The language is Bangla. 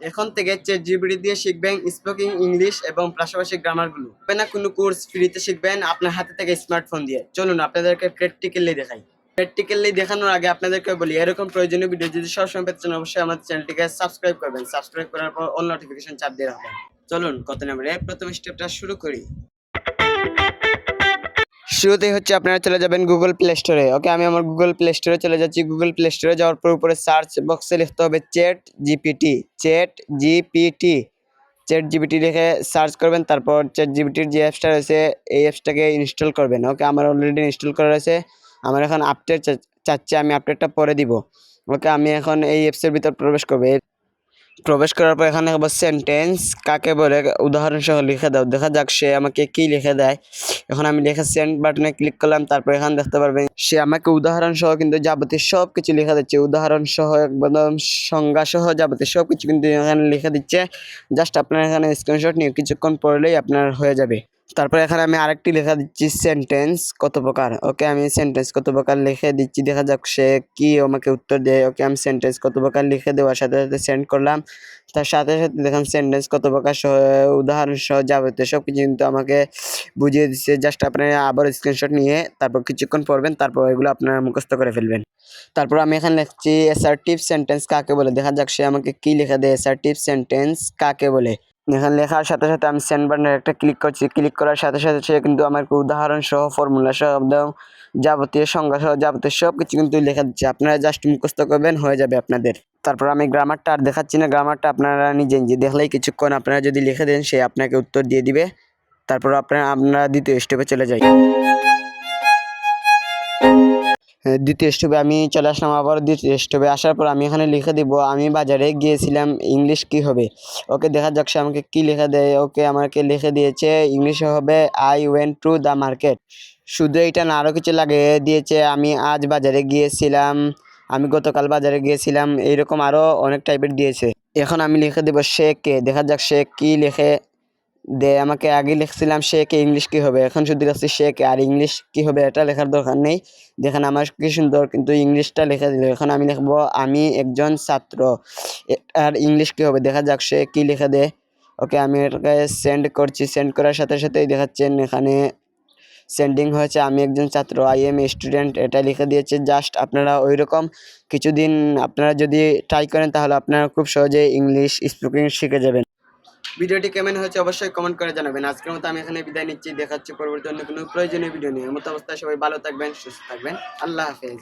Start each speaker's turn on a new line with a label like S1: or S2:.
S1: এখন থেকে চেট জিবিটি দিয়ে শিখবেন স্পোকিং ইংলিশ এবং পাশাপাশি গ্রামারগুলো না কোনো কোর্স ফ্রিতে শিখবেন, আপনার হাতে থেকে স্মার্টফোন দিয়ে। চলুন আপনাদেরকে প্র্যাকটিক্যালি দেখাই। প্র্যাকটিক্যালি দেখানোর আগে আপনাদেরকে বলি, এরকম প্রয়োজনীয় ভিডিও যদি সবসময় পেতে চান, অবশ্যই আমাদের চ্যানেলটিকে সাবস্ক্রাইব করবেন। সাবস্ক্রাইব করার পর অল নোটিফিকেশন চাপ দিয়ে রাখবেন। চলুন কত নম্বরে প্রথম স্টেপটা শুরু করি। শুরুতেই হচ্ছে আপনারা চলে যাবেন গুগল প্লে স্টোরে ওকে আমি আমার গুগল প্লে স্টোরে চলে যাচ্ছি। গুগল প্লে স্টোরে যাওয়ার পর উপরে সার্চ বক্সে লিখতে হবে chat GPT chat GPT chat GPT লিখে সার্চ করবেন, তারপর চ্যাট জিপিটির যে অ্যাপসটা রয়েছে, এই অ্যাপসটাকে ইনস্টল করবেন। ওকে আমার অলরেডি ইনস্টল করা রয়েছে। আমার এখন আপডেট চাচ্ছে, আমি আপডেটটা পরে দিব। ওকে আমি এখন এই অ্যাপসের ভিতর প্রবেশ করব। প্রবেশ করার পর এখানে সেন্টেন্স কাকে বলে উদাহরণ সহ লিখে দাও। দেখা যাক সে আমাকে কি লিখে দেয়। এখন আমি লেখা সেন্ড বাটনে ক্লিক করলাম, তারপর এখানে দেখতে পারবেন সে আমাকে উদাহরণ সহ কিন্তু যাবতীয় সব কিছু লিখে দিচ্ছে। উদাহরণ সহ, একদম সংজ্ঞা সহ যাবতীয় সব কিছু কিন্তু এখানে লেখা দিচ্ছে। জাস্ট আপনার এখানে স্ক্রিনশট নিয়ে কিছুক্ষণ পড়লেই আপনার হয়ে যাবে। তারপর এখানে আমি আরেকটি লেখা দিচ্ছি সেন্টেন্স কত প্রকার? ওকে আমি সেন্টেন্স কত প্রকার লিখে দিচ্ছি, দেখা যাক সে কি আমাকে উত্তর দেয়। ওকে আমি সেন্টেন্স কত প্রকার লিখে দেওয়ার সাথে সাথে সেন্ড করলাম। তার সাথে সাথে দেখেন সেন্টেন্স কত প্রকার সহ, উদাহরণ সহ যাবতীয় সব কিছু কিন্তু আমাকে বুঝিয়ে দিচ্ছে। জাস্ট আপনারা আবার স্ক্রিনশট নিয়ে তারপর কিছুক্ষণ পড়বেন, তারপর এগুলো আপনারা মুখস্থ করে ফেলবেন। তারপর আমি এখানে লিখছি অ্যাসার্টিভ সেন্টেন্স কাকে বলে? দেখা যাক সে আমাকে কি লিখে দেয় অ্যাসার্টিভ সেন্টেন্স কাকে বলে? এখানে লেখার সাথে সাথে আমি সেন্ড বাটনের একটা ক্লিক করছি। ক্লিক করার সাথে সাথে সে কিন্তু আমাকে উদাহরণ সহ ফর্মুলা সহ, একদম যাবতীয় সংজ্ঞা সহ যাবতীয় সব কিছু কিন্তু লেখা দিচ্ছে। আপনারা জাস্ট মুখস্থ করবেন, হয়ে যাবে আপনাদের। তারপর আমি গ্রামারটা আর দেখাচ্ছি না। গ্রামারটা আপনারা নিজে নিজে দেখলেই কিছুক্ষণ আপনারা যদি লিখে দেন, সে আপনাকে উত্তর দিয়ে দিবে। তারপর আপনারা আপনারা দ্বিতীয় স্টেপে চলে যাই। দ্বিতীয় স্টেপে আমি চলে আসলাম, আবার দ্বিতীয় স্টেপে আসার পর আমি এখানে লিখে দিব, আমি বাজারে গিয়েছিলাম ইংলিশ কি হবে? ওকে, দেখা যাক সে আমাকে কি লিখে দেয়। ওকে, আমাকে লিখে দিয়েছে ইংলিশে হবে I went to the market শুধু এইটা না আরও কিছু লাগিয়ে দিয়েছে, আমি আজ বাজারে গিয়েছিলাম, আমি গতকাল বাজারে গিয়েছিলাম। এইরকম আরও অনেক টাইপের দিয়েছে। এখন আমি লিখে দেবো, সে কে? দেখা যাক সে কি লিখে দে, আমাকে আগে লিখছিলাম সে কে ইংলিশ কি হবে, এখন শুধু লিখছি সে কে, আর ইংলিশ কি হবে এটা লেখার দরকার নেই। দেখেন আমার কি সুন্দর, কিন্তু ইংলিশটা লিখে দিল। এখন আমি লিখব, আমি একজন ছাত্র আর ইংলিশ কি হবে? দেখা যাক সে কি লিখে দে। ওকে, আমি এটাকে সেন্ড করছি সেন্ড করার সাথে সাথেই দেখাচ্ছেন এখানে সেন্ডিং হয়েছে, আমি একজন ছাত্র আই এম স্টুডেন্ট এটা লিখে দিয়েছে জাস্ট আপনারা ওই রকম কিছুদিন আপনারা যদি ট্রাই করেন, তাহলে আপনারা খুব সহজে ইংলিশ স্পিকিং শিখে যাবেন। ভিডিওটি কেমন হয়েছে অবশ্যই কমেন্ট করে জানাবেন। আজকের মতো আমি এখানে বিদায় নিচ্ছি। দেখাচ্ছি পরবর্তী অন্য কোনো প্রয়োজনীয় ভিডিও নিয়ে। মতো অবস্থায় সবাই ভালো থাকবেন, সুস্থ থাকবেন। আল্লাহ হাফেজ।